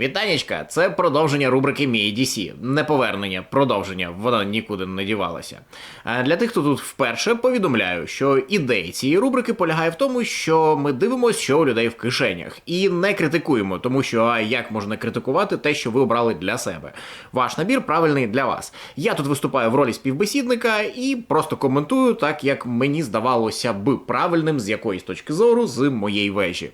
Вітанечка, це продовження рубрики Мій DC. Не повернення, продовження, вона нікуди не дівалася. Для тих, хто тут вперше, повідомляю, що ідея цієї рубрики полягає в тому, що ми дивимося, що у людей в кишенях, і не критикуємо, тому що а як можна критикувати те, що ви обрали для себе. Ваш набір правильний для вас. Я тут виступаю в ролі співбесідника і просто коментую так, як мені здавалося б правильним з якоїсь точки зору з моєї вежі.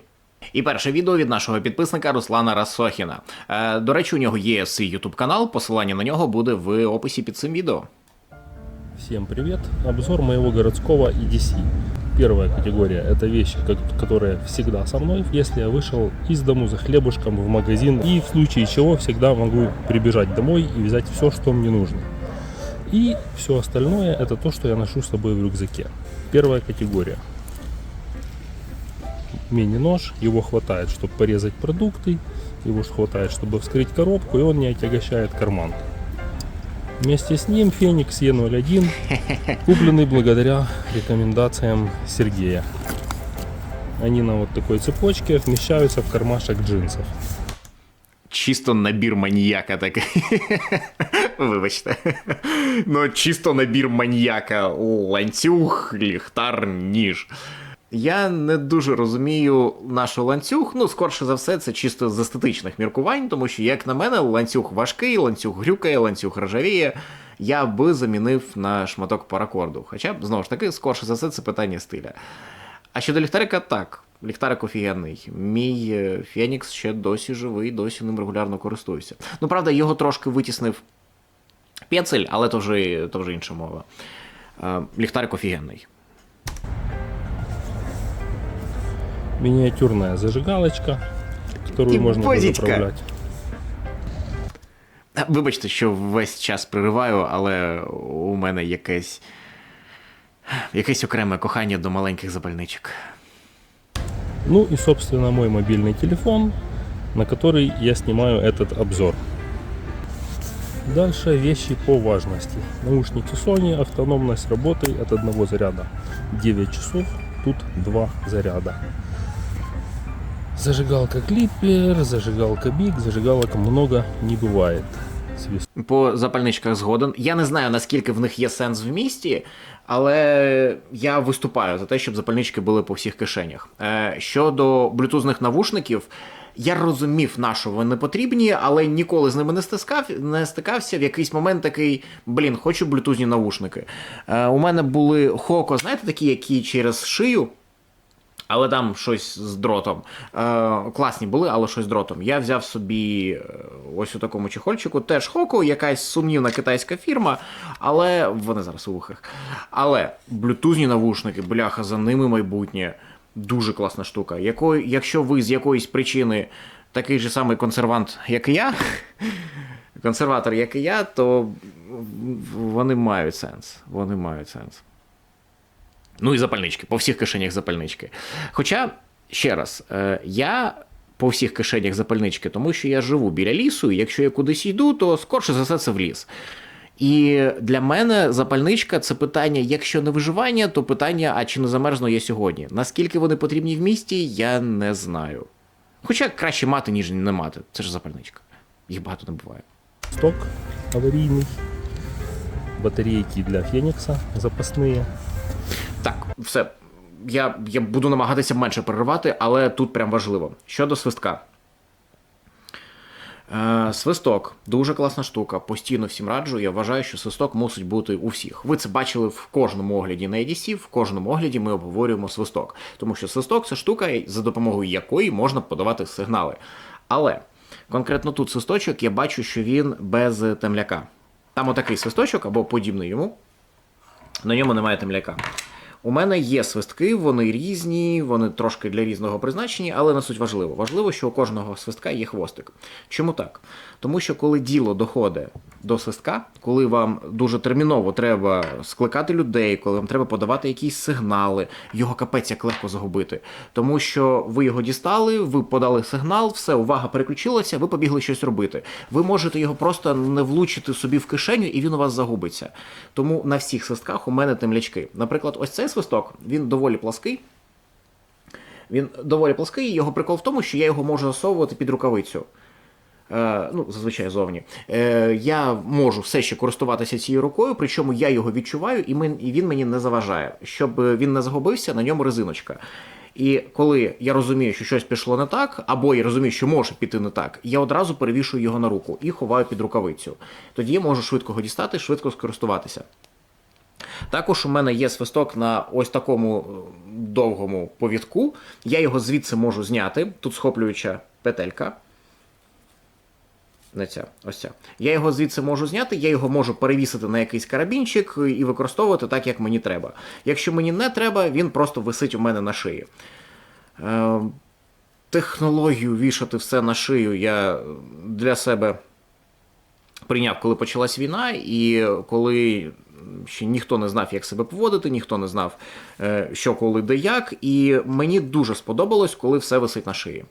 І перше відео від нашого підписника Руслана Рассохіна. Е, до речі, у нього є свій ютуб канал, посилання на нього буде в описі під цим відео. Всем привет! Обзор моего городского EDC. Первая категория – это вещи, ко- которые всегда со мной. Если я вышел из дому за хлебушком в магазин и в случае чего всегда могу прибежать домой и взять все, что мне нужно. И все остальное – это то, что я ношу с собой в рюкзаке. Первая категория. Мини-нож, его хватает, чтобы порезать продукты, его ж хватает, чтобы вскрыть коробку, и он не отягощает карман. Вместе с ним Феникс Е01, купленный благодаря рекомендациям Сергея. Они на вот такой цепочке вмещаются в кармашек джинсов. Чисто набір маніяка такий. Вибачте. Ну, чисто набір маніяка. Ланцюг, ліхтар, ніж. Я не дуже розумію нашу ланцюг. Ну, скорше за все, це чисто з естетичних міркувань, тому що, як на мене, ланцюг важкий, ланцюг грюкає, ланцюг ржавіє. Я би замінив на шматок паракорду. Хоча знову ж таки, скорше за все, це питання стиля. А щодо ліхтарика, так. Ліхтарик офігенний. Мій е, Фенікс ще досі живий, досі ним регулярно користуюся. Ну, правда, його трошки витіснив пецель, але то вже, то вже інша мова. Е, Ліхтарик офігенний Миниатюрная зажигалочка, которую Ты можно позичка. заправлять. Е, Вибачте, що весь час пририваю, але у мене якесь. Якесь окреме кохання до маленьких запальничок. Ну и, собственно, мой мобильный телефон, на который я снимаю этот обзор. Дальше вещи по важности. Наушники Sony, автономность работы от одного заряда 9 часов, тут 2 заряда. Зажигалка Клиппер, зажигалка Big, зажигалок много не. Свист- По запальничках згоден. Я не знаю, наскільки в них є сенс в місті, але я виступаю за те, щоб запальнички були по всіх кишенях. Е, щодо блютузних навушників, я розумів, на що вони потрібні, але ніколи з ними не стискав, не стикався. В якийсь момент такий, блін, хочу блютузні навушники. Е, у мене були хоко, знаєте, такі, які через шию. Але там щось з дротом. Е, класні були, але щось з дротом. Я взяв собі е, ось у такому чехольчику, теж Хоку, якась сумнівна китайська фірма, але вони зараз у вухах. Але блютузні навушники, бляха, за ними майбутнє. Дуже класна штука. Яко, якщо ви з якоїсь причини такий же самий консервант, як і я, консерватор, як і я, то вони мають сенс. Вони мають сенс. Ну і запальнички, по всіх кишенях запальнички. Хоча, ще раз, е, я по всіх кишенях запальнички, тому що я живу біля лісу, і якщо я кудись йду, то скорше за все це в ліс. І для мене запальничка це питання, якщо не виживання, то питання, а чи не замерзну я сьогодні. Наскільки вони потрібні в місті, я не знаю. Хоча краще мати, ніж не мати. Це ж запальничка. Їх багато не буває. Сток аварийный. Батарейки для Феникса запасные. Так, все. Я, я буду намагатися менше переривати, але тут прям важливо. Щодо свистка. Е, свисток дуже класна штука. Постійно всім раджу. Я вважаю, що свисток мусить бути у всіх. Ви це бачили в кожному огляді на EDC, в кожному огляді ми обговорюємо свисток. Тому що свисток це штука, за допомогою якої можна подавати сигнали. Але конкретно тут свисточок я бачу, що він без темляка. Там отакий свисточок або подібний йому. На ньому немає темляка. У мене є свистки, вони різні, вони трошки для різного призначення, але не суть важливо. Важливо, що у кожного свистка є хвостик. Чому так? Тому що коли діло доходить до свистка, коли вам дуже терміново треба скликати людей, коли вам треба подавати якісь сигнали, його капець як легко загубити. Тому що ви його дістали, ви подали сигнал, все, увага переключилася, ви побігли щось робити. Ви можете його просто не влучити собі в кишеню, і він у вас загубиться. Тому на всіх свистках у мене темлячки. Наприклад, ось цей свисток, він доволі плаский. Він доволі плаский, і його прикол в тому, що я його можу засовувати під рукавицю. е, ну, зазвичай зовні, е, я можу все ще користуватися цією рукою, причому я його відчуваю, і він мені не заважає. Щоб він не загубився, на ньому резиночка. І коли я розумію, що щось пішло не так, або я розумію, що може піти не так, я одразу перевішую його на руку і ховаю під рукавицю. Тоді я можу швидко його дістати, швидко скористуватися. Також у мене є свисток на ось такому е, довгому повідку. Я його звідси можу зняти. Тут схоплююча петелька. Не ця, ось ця. Я його звідси можу зняти, я його можу перевісити на якийсь карабінчик і використовувати так, як мені треба. Якщо мені не треба, він просто висить у мене на шиї. Е, технологію вішати все на шию я для себе прийняв, коли почалась війна, і коли ще ніхто не знав, як себе поводити, ніхто не знав, е, що коли де як. І мені дуже сподобалось, коли все висить на шиї.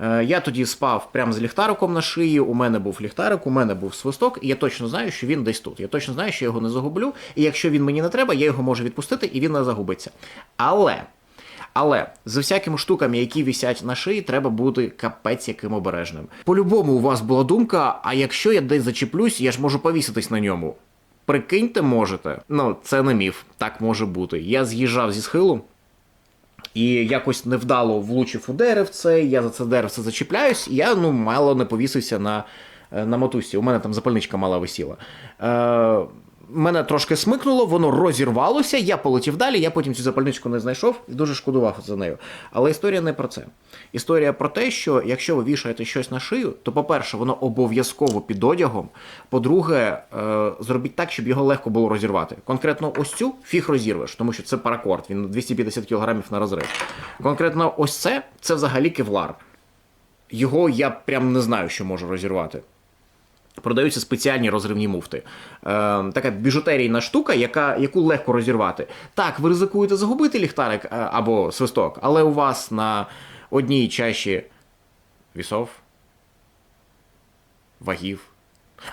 Е, Я тоді спав прямо з ліхтариком на шиї. У мене був ліхтарик, у мене був свисток, і я точно знаю, що він десь тут. Я точно знаю, що я його не загублю. І якщо він мені не треба, я його можу відпустити і він не загубиться. Але. Але з всякими штуками, які висять на шиї, треба бути капець яким обережним. По-любому, у вас була думка: а якщо я десь зачеплюсь, я ж можу повіситись на ньому. Прикиньте, можете. Ну, це не міф, так може бути. Я з'їжджав зі схилу. І якось невдало влучив у деревце, я за це деревце зачіпляюсь, і я ну мало не повісився на, е, на мотузці. У мене там запальничка мала висіла. Е, мене трошки смикнуло, воно розірвалося, я полетів далі, я потім цю запальничку не знайшов і дуже шкодував за нею. Але історія не про це. Історія про те, що якщо ви вішаєте щось на шию, то, по-перше, воно обов'язково під одягом. По-друге, е, зробіть так, щоб його легко було розірвати. Конкретно ось цю фіг розірвеш, тому що це паракорд, він 250 кг на розрив. Конкретно ось це це взагалі кевлар. Його я прям не знаю, що можу розірвати. Продаються спеціальні розривні муфти. Е, така біжутерійна штука, яка, яку легко розірвати. Так, ви ризикуєте загубити ліхтарик е, або свисток, але у вас на одній чаші вісов, вагів.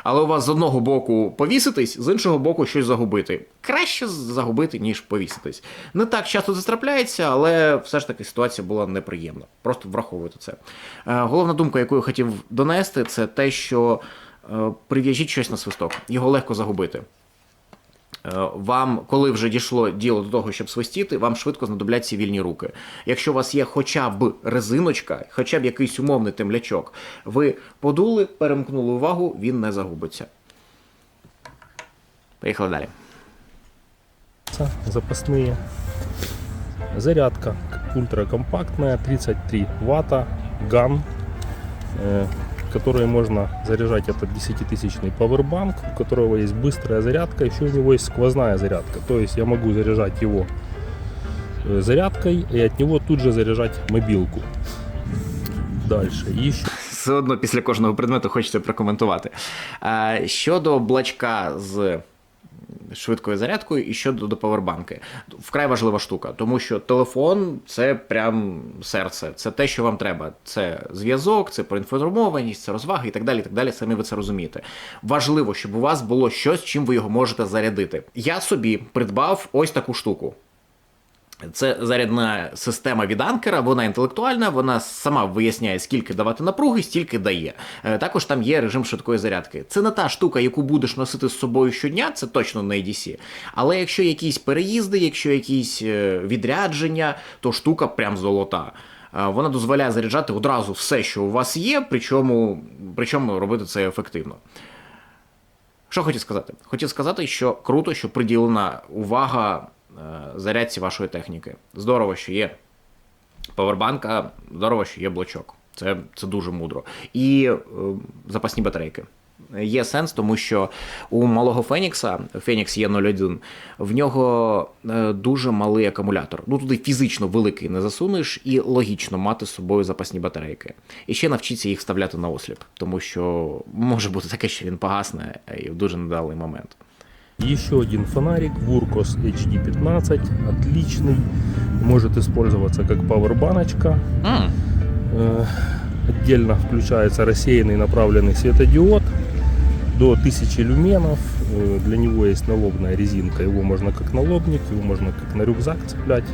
Але у вас з одного боку повіситись, з іншого боку щось загубити. Краще загубити, ніж повіситись. Не так часто це трапляється, але все ж таки ситуація була неприємна. Просто враховуйте це. Е, Головна думка, яку я хотів донести, це те, що прив'яжіть щось на свисток. Його легко загубити. Е, Вам, коли вже дійшло діло до того, щоб свистіти, вам швидко знадобляться вільні руки. Якщо у вас є хоча б резиночка, хоча б якийсь умовний темлячок, ви подули, перемкнули увагу, він не загубиться. Поїхали далі. запасные. Зарядка ультракомпактная, 33 ватта, ган, э, который можно заряжать этот 10-тысячный пауэрбанк, у которого есть быстрая зарядка, еще у него есть сквозная зарядка. То есть я могу заряжать его э, зарядкой и от него тут же заряжать мобилку. Дальше. Еще Все одно після кожного предмету хочеться прокоментувати. Е, Щодо блачка з швидкою зарядкою і щодо до павербанки. Вкрай важлива штука, тому що телефон це прям серце, це те, що вам треба. Це зв'язок, це проінформованість, це розваги і так далі. і так далі. Самі ви це розумієте. Важливо, щоб у вас було щось, чим ви його можете зарядити. Я собі придбав ось таку штуку. Це зарядна система від анкера, вона інтелектуальна, вона сама виясняє, скільки давати напруги, стільки дає. Е, Також там є режим швидкої зарядки. Це не та штука, яку будеш носити з собою щодня, це точно не ADC. Але якщо якісь переїзди, якщо якісь е, відрядження, то штука прям золота. Е, Вона дозволяє заряджати одразу все, що у вас є, причому, причому робити це ефективно. Що хотів сказати? Хотів сказати, що круто, що приділена увага зарядці вашої техніки. Здорово, що є павербанка, здорово, що є блочок. Це, це дуже мудро. І е, запасні батарейки. Є сенс, тому що у малого Фенікса, Фенікс є 01, в нього е, дуже малий акумулятор. Ну туди фізично великий не засунеш, і логічно мати з собою запасні батарейки. І ще навчіться їх вставляти на осліп, тому що може бути таке, що він погасне е, і в дуже недалий момент. Еще один фонарик Вуркос HD15, отличный, может использоваться как пауэрбаночка. Э, Отдельно включается рассеянный направленный светодиод до 1000 люменов. Э, Для него есть налобная резинка, его можно как налобник, его можно как на рюкзак цеплять.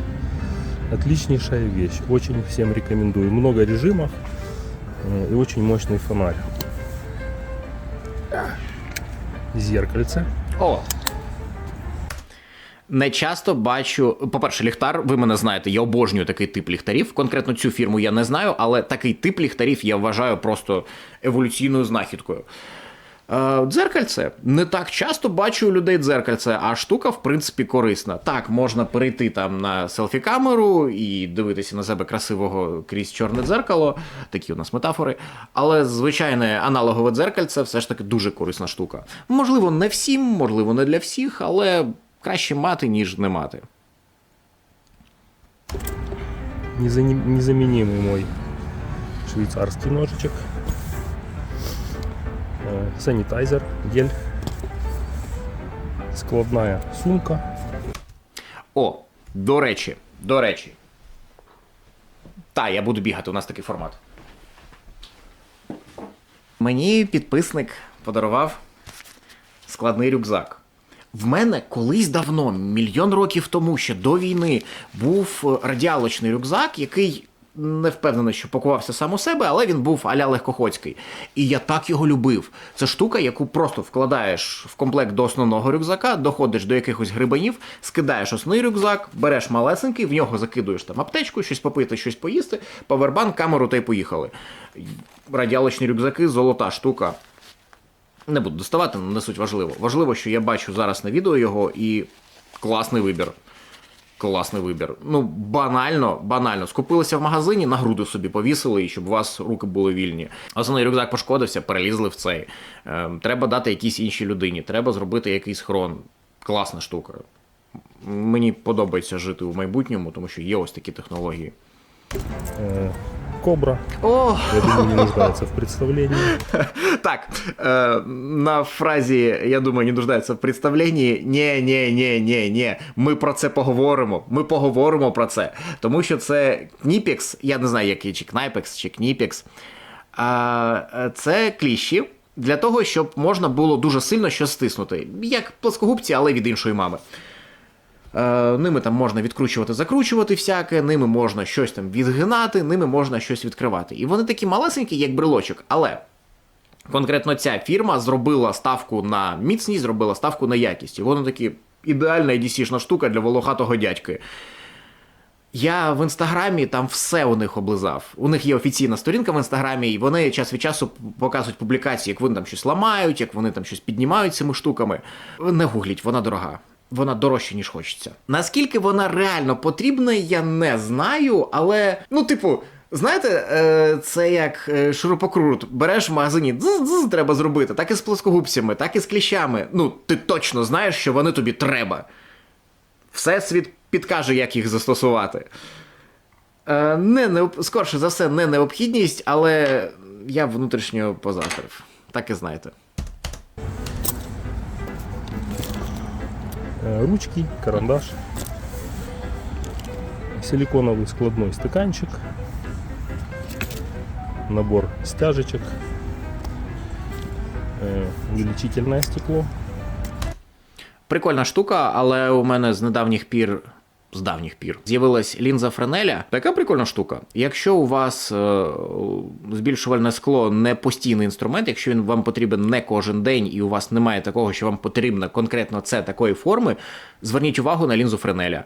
Отличнейшая вещь, очень всем рекомендую. Много режимов э, и очень мощный фонарь. Зеркальце. О. Не часто бачу. По-перше, ліхтар, ви мене знаєте, я обожнюю такий тип ліхтарів. Конкретно цю фірму я не знаю, але такий тип ліхтарів я вважаю просто еволюційною знахідкою. Е, Дзеркальце. Не так часто бачу у людей дзеркальце, а штука, в принципі, корисна. Так, можна перейти там на селфі-камеру і дивитися на себе красивого крізь чорне дзеркало, такі у нас метафори. Але звичайне аналогове дзеркальце все ж таки дуже корисна штука. Можливо, не всім, можливо, не для всіх, але краще мати, ніж не мати. Незаменимый мой швейцарский ножичек. Э, Санитайзер, гель. Складная сумка. О, до речі, до речі. Та, я буду бігати, у нас такий формат. Мені підписник подарував складний рюкзак. В мене колись давно, мільйон років тому, ще до війни, був е, радіалочний рюкзак, який не впевнений, що пакувався сам у себе, але він був аля легкоходський. І я так його любив. Це штука, яку просто вкладаєш в комплект до основного рюкзака, доходиш до якихось грибанів, скидаєш основний рюкзак, береш малесенький, в нього закидуєш там аптечку, щось попити, щось поїсти, павербанк, камеру та й поїхали. Радіалочні рюкзаки золота штука. Не буду доставати, не суть важливо. Важливо, що я бачу зараз на відео його і класний вибір. Класний вибір. Ну, банально, банально. Скупилися в магазині, на груди собі повісили, і щоб у вас руки були вільні. Основний рюкзак пошкодився, перелізли в цей. Е, треба дати якійсь іншій людині, треба зробити якийсь хрон. Класна штука. Мені подобається жити у майбутньому, тому що є ось такі технології. Кобра. О, Я думаю, не нуждается в представлении. Так, э, на фразі, я думаю, не нуждається в представленні. Ні, ні, ні, ні, ні. Ми про це поговоримо. Ми поговоримо про це. Тому що це Кніпікс, я не знаю, який чи Кнайпекс, чи Кніпікс. Е, це кліщі для того, щоб можна було дуже сильно щось стиснути. Як плоскогубці, але від іншої мами. Е, ними там можна відкручувати, закручувати всяке, ними можна щось там відгинати, ними можна щось відкривати. І вони такі малесенькі, як брелочок. Але конкретно ця фірма зробила ставку на міцність, зробила ставку на якість. І воно такі ідеальна EDC-шна штука для волохатого дядьки. Я в інстаграмі там все у них облизав. У них є офіційна сторінка в інстаграмі, і вони час від часу показують публікації, як вони там щось ламають, як вони там щось піднімають цими штуками. Не гугліть, вона дорога. Вона дорожча, ніж хочеться. Наскільки вона реально потрібна, я не знаю, але ну, типу. Знаєте, е, це як е, шурупокрут. Береш в магазині, дзз-дзз треба зробити, так і з плоскогубцями, так і з кліщами. Ну, ти точно знаєш, що вони тобі треба. Всесвіт підкаже, як їх застосувати. Е, не. Скорше за все, не необхідність, але я внутрішньо позаздрив. Так і знаєте. Ручки, карандаш. Силиконовый складной стаканчик. Набор стяжечек. Увеличительное стекло. Прикольна штука, але у мене з недавніх пір. З давніх пір з'явилась лінза Френеля. Така прикольна штука. Якщо у вас е, збільшувальне скло не постійний інструмент, якщо він вам потрібен не кожен день, і у вас немає такого, що вам потрібно конкретно це такої форми, зверніть увагу на лінзу Френеля.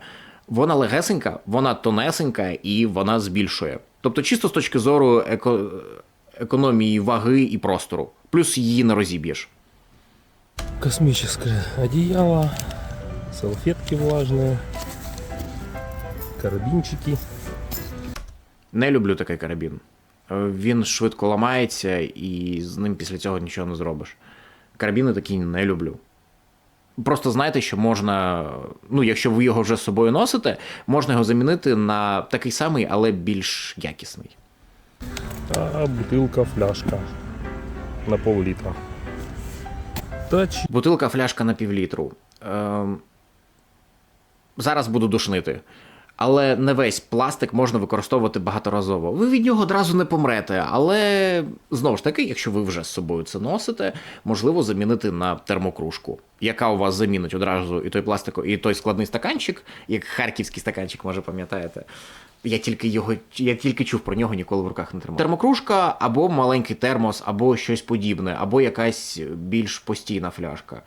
Вона легесенька, вона тонесенька і вона збільшує. Тобто, чисто з точки зору еко... економії ваги і простору. Плюс її не розіб'єш. Космическое одеяло. Салфетки влажные. Карабинчики. Не люблю такий карабін. Е, Він швидко ламається, і з ним після цього нічого не зробиш. Карабіни такі не люблю. Просто знайте, що можна, ну, якщо ви його вже з собою носите, можна його замінити на такий самий, але більш якісний. А бутылка, фляжка на пол-литра. Тач. Бутилка, фляжка на півлітру. Ем, зараз буду душнити. Але не весь пластик можна використовувати багаторазово. Ви від нього одразу не помрете, але знову ж таки, якщо ви вже з собою це носите, можливо замінити на термокружку, яка у вас замінить одразу і той пластик, і той складний стаканчик, як харківський стаканчик, може пам'ятаєте. Я тільки його, я тільки чув про нього, ніколи в руках не тримав. Термокружка або маленький термос, або щось подібне, або якась більш постійна фляжка.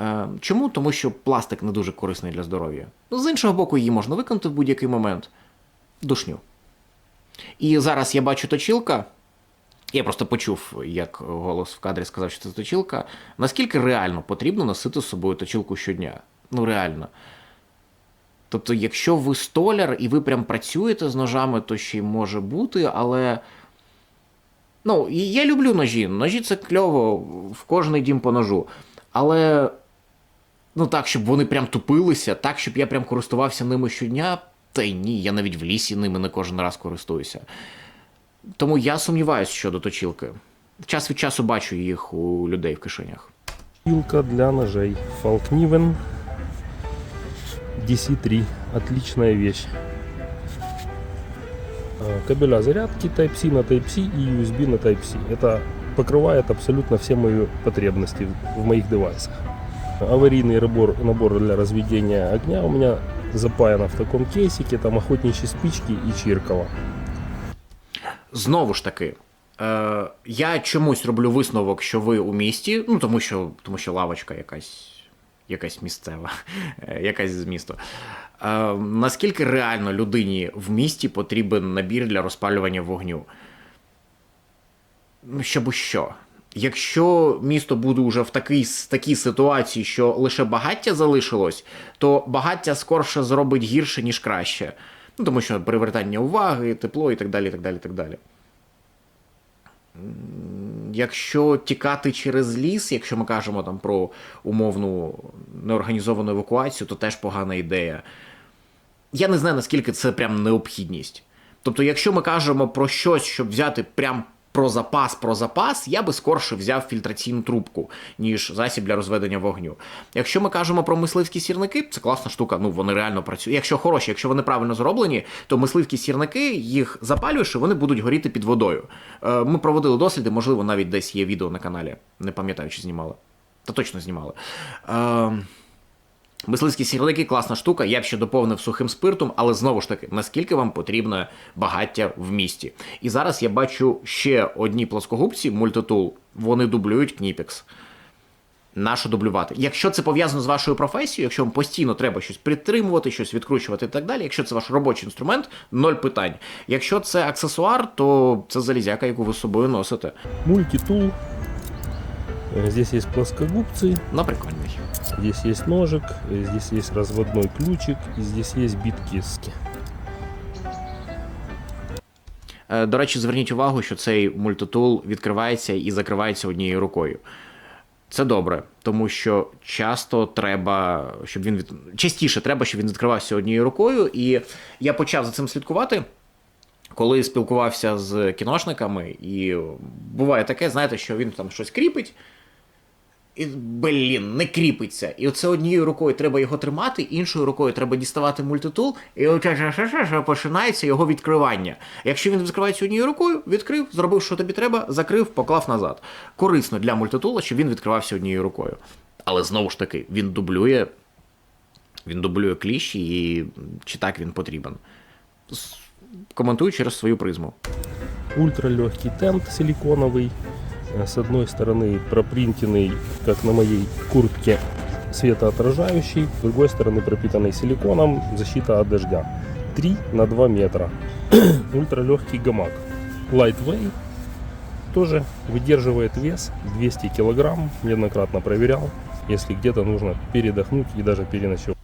Е, Чому? Тому що пластик не дуже корисний для здоров'я. Ну, з іншого боку, її можна виконати в будь-який момент. Душню. І зараз я бачу точілка. Я просто почув, як голос в кадрі сказав, що це точілка. Наскільки реально потрібно носити з собою точілку щодня? Ну, реально. Тобто, якщо ви столяр і ви прям працюєте з ножами, то ще й може бути, але. Ну, я люблю ножі. Ножі це кльово, в кожний дім по ножу. Але ну так, щоб вони прям тупилися, так, щоб я прям користувався ними щодня, та й ні, я навіть в лісі ними не кожен раз користуюся. Тому я сумніваюся щодо точілки. Час від часу бачу їх у людей в кишенях. Пилка для ножей. Falkniven DC3. Отличная вещь. Кабеля зарядки Type-C на Type-C и USB на Type-C. Это покрывает абсолютно все мои потребности в моих девайсах. Аварийный набор, набор для разведения огня у меня запаяно в таком кейсике. Там охотничьи спички и чиркова. Знову ж таки, е, я чомусь роблю висновок, що ви у місті, ну тому що, тому що лавочка якась, якась місцева, якась з міста. Е, наскільки реально людині в місті потрібен набір для розпалювання вогню? Ну, щоб що? Якщо місто буде вже в такій, такій ситуації, що лише багаття залишилось, то багаття скорше зробить гірше, ніж краще. Ну, тому що привертання уваги, тепло і так далі. так далі, так далі. Якщо тікати через ліс, якщо ми кажемо там про умовну неорганізовану евакуацію, то теж погана ідея. Я не знаю, наскільки це прям необхідність. Тобто, якщо ми кажемо про щось, щоб взяти прям про запас, про запас, я би скорше взяв фільтраційну трубку, ніж засіб для розведення вогню. Якщо ми кажемо про мисливські сірники, це класна штука, ну вони реально працюють. Якщо хороші, якщо вони правильно зроблені, то мисливські сірники їх запалюєш, і вони будуть горіти під водою. Е, Ми проводили досліди, можливо, навіть десь є відео на каналі. Не пам'ятаю, чи знімали. Та точно знімали. Мисливські сірники класна штука, я б ще доповнив сухим спиртом, але знову ж таки, наскільки вам потрібно багаття в місті. І зараз я бачу ще одні плоскогубці мультитул, вони дублюють Кніпекс. Нащо дублювати? Якщо це пов'язано з вашою професією, якщо вам постійно треба щось підтримувати, щось відкручувати і так далі, якщо це ваш робочий інструмент, ноль питань. Якщо це аксесуар, то це залізяка, яку ви з собою носите. Мультитул. Э, Здесь есть плоскогубцы, На прикольний. Здесь есть ножик, э, здесь есть разводной ключик и здесь есть биткиски. Е, До речі, зверніть увагу, що цей мультитул відкривається і закривається однією рукою. Це добре, тому що часто треба, щоб він від... частіше треба, щоб він відкривався однією рукою. І я почав за цим слідкувати, коли спілкувався з кіношниками, і буває таке, знаєте, що він там щось кріпить. І, блін, не кріпиться. І оце однією рукою треба його тримати, іншою рукою треба діставати мультитул, і починається його відкривання. Якщо він відкривається однією рукою, відкрив, зробив, що тобі треба, закрив, поклав назад. Корисно для мультитула, щоб він відкривався однією рукою. Але знову ж таки, він дублює. Він дублює кліщі, і чи так він потрібен. Коментую через свою призму. Ультралегкий тент силиконовый. Э, С одной стороны пропринтенный, как на моей куртке, светоотражающий. С другой стороны пропитанный силиконом, защита от дождя. 3 на 2 метра. Ультралегкий гамак. Lightweight. Тоже выдерживает вес 200 килограмм. Неоднократно проверял. Если где-то нужно передохнуть и даже переночевать.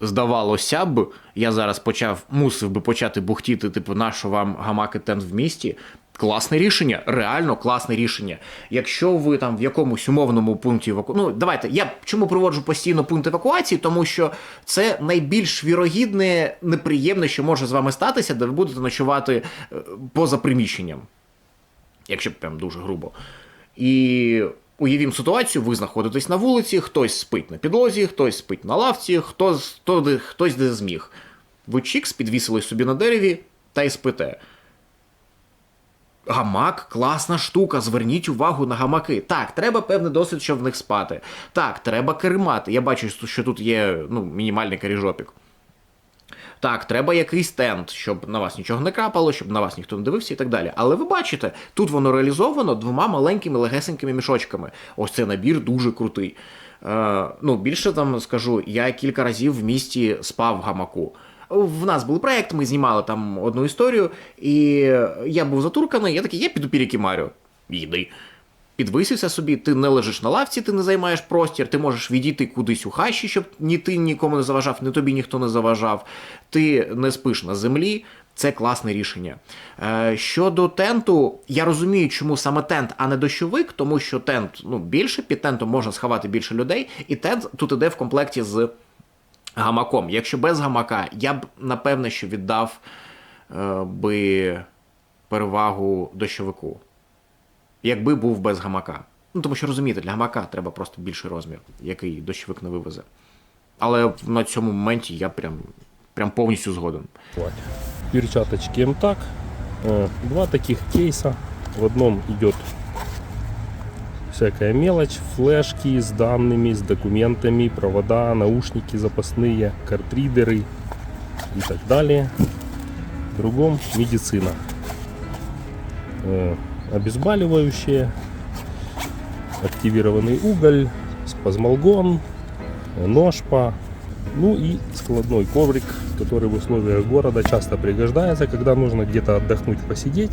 Здавалося б, я зараз почав, мусив би почати бухтіти, типу, нащо вам гамаки тент в місті. Класне рішення, реально класне рішення. Якщо ви там в якомусь умовному пункті евакуації. Ну, давайте, я чому проводжу постійно пункт евакуації, тому що це найбільш вірогідне, неприємне, що може з вами статися, де ви будете ночувати е, поза приміщенням. Якщо прям дуже грубо. І уявімо ситуацію, ви знаходитесь на вулиці, хтось спить на підлозі, хтось спить на лавці, хтось, хто, хтось де зміг. Ви чікс підвісили собі на дереві та й спите. Гамак класна штука. Зверніть увагу на гамаки. Так, треба певний досвід, щоб в них спати. Так, треба кермати. Я бачу, що тут є ну, мінімальний керіжопік. Так, треба якийсь стенд, щоб на вас нічого не крапало, щоб на вас ніхто не дивився і так далі. Але ви бачите, тут воно реалізовано двома маленькими легесенькими мішочками. Ось цей набір дуже крутий. Е, ну, більше там скажу, я кілька разів в місті спав в гамаку. В нас був проєкт, ми знімали там одну історію, і я був затурканий, я такий, я піду перекімарю. Йди. Підвисився собі, ти не лежиш на лавці, ти не займаєш простір, ти можеш відійти кудись у хащі, щоб ні ти нікому не заважав, ні тобі ніхто не заважав. Ти не спиш на землі. Це класне рішення. Е, щодо тенту, я розумію, чому саме тент, а не дощовик, тому що тент ну, більше, під тентом можна сховати більше людей, і тент тут іде в комплекті з гамаком. Якщо без гамака, я б напевне, що віддав е, би перевагу дощовику якби був без гамака. Ну, тому що розумієте, для гамака треба просто більший розмір, який дощовик не вивезе. Але на цьому моменті я прям, прям повністю згоден. Вот. Перчаточки МТАК. Э, Два таких кейса. В одном идет всякая мелочь, флешки с данными, с документами, провода, наушники запасные, картридеры и так далее. В другом медицина. Обезболивающее, активированный уголь, спазмолгон, ножпа, ну и складной коврик, который в условиях города часто пригождается, когда нужно где-то отдохнуть, посидеть.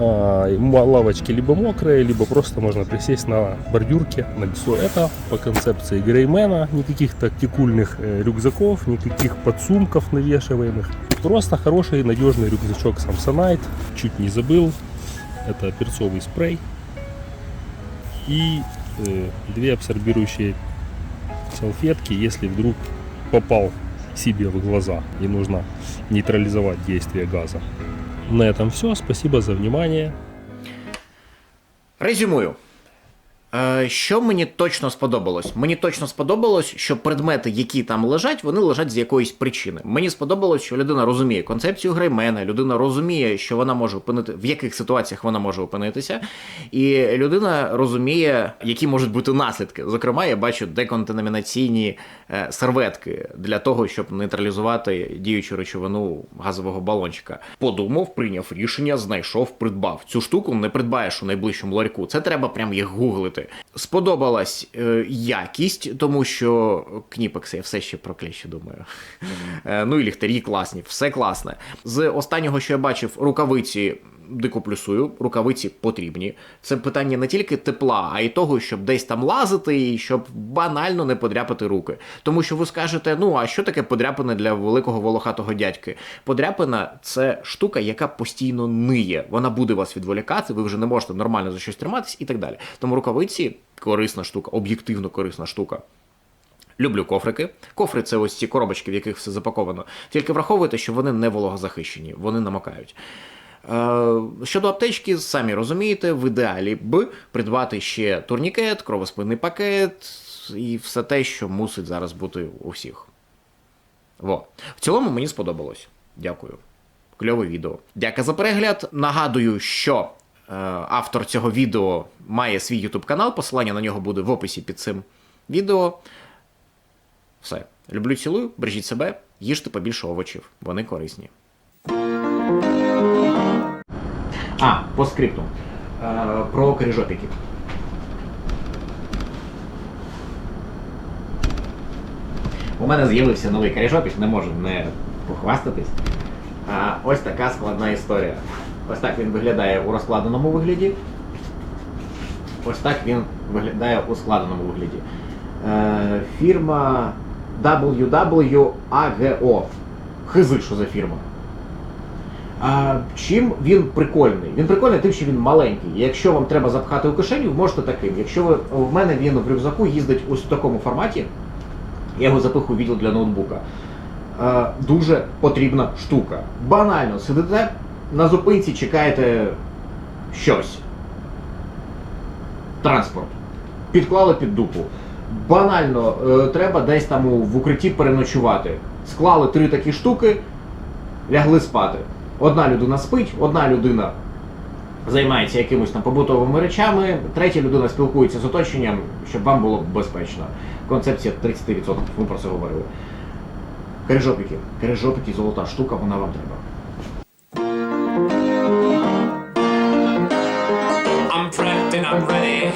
А, Лавочки либо мокрые, либо просто можно присесть на бордюрке. На все это по концепции Греймена. Никаких тактикульных э, рюкзаков, никаких подсумков навешиваемых. Просто хороший надежный рюкзачок Samsonite. Чуть не забыл. Это перцовый спрей. И э, две абсорбирующие салфетки, если вдруг попал себе в глаза и нужно нейтрализовать действие газа. На этом все. Спасибо за внимание. Резюмую. Е, що мені точно сподобалось? Мені точно сподобалось, що предмети, які там лежать, вони лежать з якоїсь причини. Мені сподобалось, що людина розуміє концепцію греймена, людина розуміє, що вона може опинити, в яких ситуаціях вона може опинитися, і людина розуміє, які можуть бути наслідки. Зокрема, я бачу деконтамінаційні е, серветки для того, щоб нейтралізувати діючу речовину газового балончика. Подумав, прийняв рішення, знайшов, придбав. Цю штуку не придбаєш у найближчому ларьку. Це треба прям їх гуглити. Сподобалась е, якість, тому що кніпекси я все ще про клещі думаю. Е, ну і ліхтарі класні, все класне. З останнього, що я бачив, рукавиці. Дико плюсую, рукавиці потрібні. Це питання не тільки тепла, а й того, щоб десь там лазити і щоб банально не подряпати руки. Тому що ви скажете, ну а що таке подряпина для великого волохатого дядьки? Подряпина це штука, яка постійно ниє. Вона буде вас відволікати, ви вже не можете нормально за щось триматись і так далі. Тому рукавиці корисна штука, об'єктивно корисна штука. Люблю кофрики. Кофри це ось ці коробочки, в яких все запаковано. Тільки враховуйте, що вони не вологозахищені, вони намокають. Е, щодо аптечки, самі розумієте, в ідеалі б придбати ще турнікет, кровоспинний пакет і все те, що мусить зараз бути у всіх. Во. В цілому мені сподобалось. Дякую. Кльове відео. Дяка за перегляд. Нагадую, що е, автор цього відео має свій YouTube канал. Посилання на нього буде в описі під цим відео. Все. Люблю, цілую, бережіть себе, їжте побільше овочів. Вони корисні. А, по скрипту. Е, про крижопіки. У мене з'явився новий крижопік, не можу не похвастатись. А, ось така складна історія. Ось так він виглядає у розкладеному вигляді. Ось так він виглядає у складеному вигляді. Е, фірма WWAGO. Хизи, що за фірма. А, чим він прикольний? Він прикольний тим, що він маленький. Якщо вам треба запхати у кишеню, можете таким. Якщо ви в мене він в рюкзаку їздить ось в такому форматі, я його запихую в відділ для ноутбука. Е, дуже потрібна штука. Банально сидите на зупинці, чекаєте щось. Транспорт. Підклали під дупу. Банально, е, треба десь там в укритті переночувати. склали три такі штуки, лягли спати. Одна людина спить, одна людина займається якимось там побутовими речами, третя людина спілкується з оточенням, щоб вам було безпечно. Концепція 30%, ми про це говорили. Крижопіки. Крижопіки, золота штука, вона вам треба. I'm prepped and I'm ready.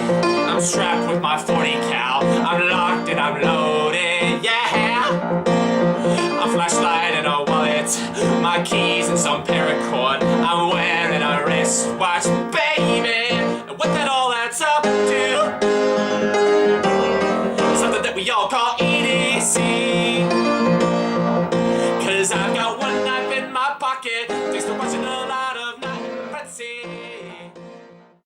I'm strapped with my 40